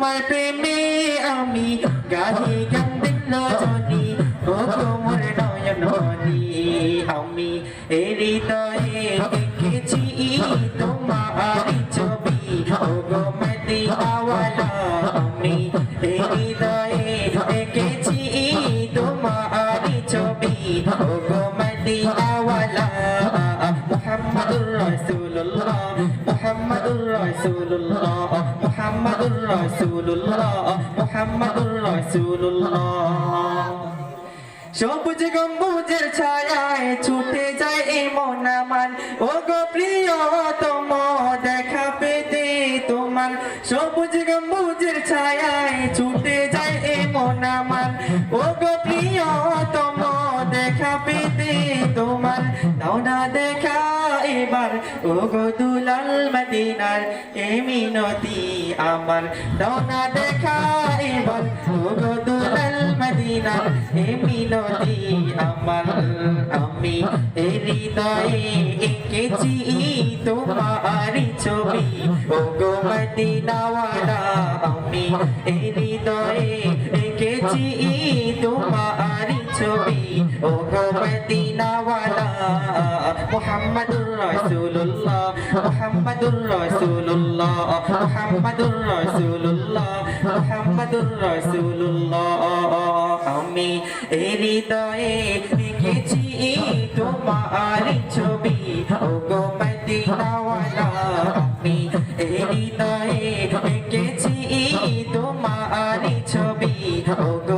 তোমার প্রেমে আমি গাহি গান দিল জনি ও তোমার নয়ন আমি এ হৃদয়ে দেখেছি তোমার ছবি। ও গো মদিনাওয়ালা আমি এ হৃদয়ে দেখেছি তোমার ছবি। ও গো মদিনাওয়ালা মুহাম্মাদুর রাসূলুল্লাহ মুহাম্মাদুর রাসূলুল্লাহ। মুহাম্মাদুর রাসূলুল্লাহ মুহাম্মাদুর রাসূলুল্লাহ। সবুজ গম্বুজের ছায়ায় ছুটে যায় এই মন ও গো প্রিয় তোম দেখা পেতে তোমার। সবুজ গম্বুজের ছায়ায় ছুটে যায় এই মন ও গো প্রিয় তোম দেখা পেতে তোমার দাও না দেখা এবার। ও গো দুলাল মদিনার, এ মিনতি আমার। দাও না দেখা এবার ও গো দুলাল মদিনার, এ মিনতি আমার। আমি এ হৃদয়ে এঁকেছি তোমার ছবি। ও গো মদিনাওয়ালা, আমি এ হৃদয়ে এঁকেছি তোমার ছবি ও আমি হৃদয়ে লিখেছি তোমার ছবি। ও আমি হৃদয়ে লিখেছি তোমার ছবি। ও